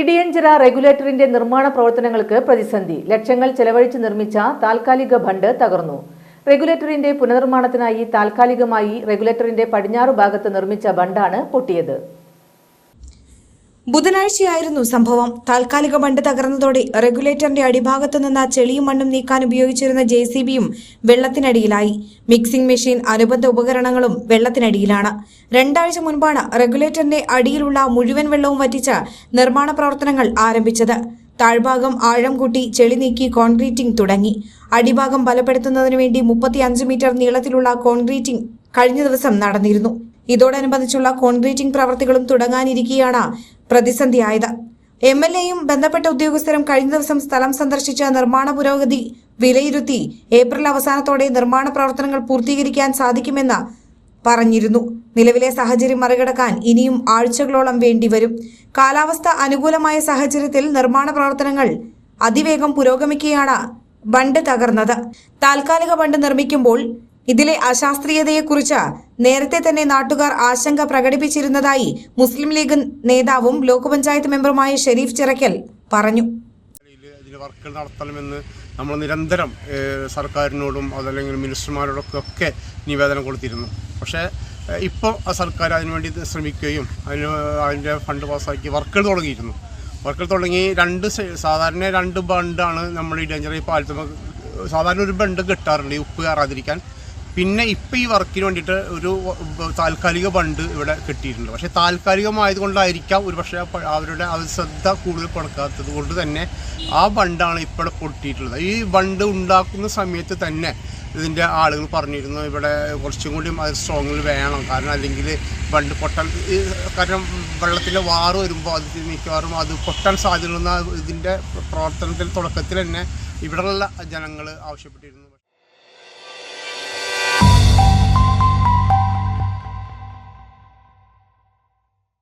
ഇടിയഞ്ചിറ റെഗുലേറ്ററിന്റെ നിർമ്മാണ പ്രവർത്തനങ്ങൾക്ക് പ്രതിസന്ധി. ലക്ഷങ്ങൾ ചെലവഴിച്ച് നിർമ്മിച്ച താൽക്കാലിക ബണ്ട് തകർന്നു. റെഗുലേറ്ററിന്റെ പുനർനിർമ്മാണത്തിനായി താൽക്കാലികമായി റെഗുലേറ്ററിന്റെ പടിഞ്ഞാറു ഭാഗത്ത് നിർമ്മിച്ച ബണ്ടാണ് പൊട്ടിയത്. ബുധനാഴ്ചയായിരുന്നു സംഭവം. താൽക്കാലിക ബണ്ട് തകർന്നതോടെ റെഗുലേറ്ററിന്റെ അടിഭാഗത്തു നിന്ന് ചെളിയും മണ്ണും നീക്കാൻ ഉപയോഗിച്ചിരുന്ന ജെ സി ബിയും വെള്ളത്തിനടിയിലായി. മിക്സിംഗ് മെഷീൻ അനുബന്ധ ഉപകരണങ്ങളും വെള്ളത്തിനടിയിലാണ്. രണ്ടാഴ്ച മുൻപാണ് റെഗുലേറ്ററിന്റെ അടിയിലുള്ള മുഴുവൻ വെള്ളവും വറ്റിച്ച് നിർമ്മാണ പ്രവർത്തനങ്ങൾ ആരംഭിച്ചത്. താഴ്ഭാഗം ആഴം കൂട്ടി ചെളി നീക്കി കോൺക്രീറ്റിംഗ് തുടങ്ങി. അടിഭാഗം ബലപ്പെടുത്തുന്നതിനു വേണ്ടി മുപ്പത്തിയഞ്ച് മീറ്റർ നീളത്തിലുള്ള കോൺക്രീറ്റിംഗ് കഴിഞ്ഞ ദിവസം നടന്നിരുന്നു. ഇതോടനുബന്ധിച്ചുള്ള കോൺക്രീറ്റിംഗ് പ്രവർത്തികളും തുടങ്ങാനിരിക്കെയാണ് പ്രതിസന്ധിയായത് എം എൽ എയും ബന്ധപ്പെട്ട ഉദ്യോഗസ്ഥരും കഴിഞ്ഞ ദിവസം സ്ഥലം സന്ദർശിച്ച നിർമ്മാണ പുരോഗതി വിലയിരുത്തി ഏപ്രിൽ അവസാനത്തോടെ നിർമ്മാണ പ്രവർത്തനങ്ങൾ പൂർത്തീകരിക്കാൻ സാധിക്കുമെന്ന് പറഞ്ഞിരുന്നു. നിലവിലെ സാഹചര്യം മറികടക്കാൻ ഇനിയും ആഴ്ചകളോളം വേണ്ടിവരും. കാലാവസ്ഥ അനുകൂലമായ സാഹചര്യത്തിൽ നിർമ്മാണ പ്രവർത്തനങ്ങൾ അതിവേഗം പുരോഗമിക്കുകയാണ് ബണ്ട് തകർന്നത്. താൽക്കാലിക ബണ്ട് നിർമ്മിക്കുമ്പോൾ ഇതിലെ അശാസ്ത്രീയതയെക്കുറിച്ച് നേരത്തെ തന്നെ നാട്ടുകാർ ആശങ്ക പ്രകടിപ്പിച്ചിരുന്നതായി മുസ്ലിം ലീഗ് നേതാവും ബ്ലോക്ക് പഞ്ചായത്ത് മെമ്പറുമായ ഷെരീഫ് ചിറക്കൽ പറഞ്ഞു. ഇതിൽ വർക്കുകൾ നടത്തണമെന്ന് നമ്മൾ നിരന്തരം സർക്കാരിനോടും അതല്ലെങ്കിൽ മിനിസ്റ്റർമാരോടൊക്കെ ഒക്കെ നിവേദനം കൊടുത്തിരുന്നു. പക്ഷേ ഇപ്പോൾ ആ സർക്കാർ അതിനുവേണ്ടി ശ്രമിക്കുകയും അതിന് അതിന്റെ ഫണ്ട് പാസ്സാക്കി വർക്കുകൾ തുടങ്ങിയിരുന്നു. വർക്കുകൾ തുടങ്ങി രണ്ട് സാധാരണ രണ്ട് ബണ്ടാണ് നമ്മൾ ഈ ഡേഞ്ചർ പാലത്തുമ്പോൾ സാധാരണ ഒരു ബണ്ട് കിട്ടാറുണ്ട് ഈ ഉപ്പ് കയറാതിരിക്കാൻ. പിന്നെ ഇപ്പം ഈ വർക്കിന് വേണ്ടിയിട്ട് ഒരു താൽക്കാലിക ബണ്ട് ഇവിടെ കിട്ടിയിട്ടുണ്ട്. പക്ഷേ താൽക്കാലികമായത് കൊണ്ടായിരിക്കാം ഒരു പക്ഷേ അവരുടെ ശ്രദ്ധ കൂടുതൽ കൊടുക്കാത്തത് കൊണ്ട് തന്നെ ആ ബണ്ടാണ് ഇപ്പോൾ പൊട്ടിയിട്ടുള്ളത്. ഈ ബണ്ട് ഉണ്ടാക്കുന്ന സമയത്ത് തന്നെ ഇതിന്റെ ആളുകൾ പറഞ്ഞിരുന്നു ഇവിടെ കുറച്ചും കൂടി അത് സ്ട്രോങ്ങിൽ വേണം. കാരണം അല്ലെങ്കിൽ ബണ്ട് പൊട്ടാൻ കാരണം വെള്ളത്തിന്റെ വാറ് വരുമ്പോൾ അത് മിക്കവാറും അത് പൊട്ടാൻ സാധ്യതയുള്ള ഇതിന്റെ പ്രവർത്തനത്തിൽ തുടക്കത്തിൽ തന്നെ ഇവിടെയുള്ള ജനങ്ങൾ ആവശ്യപ്പെട്ടിരുന്നു.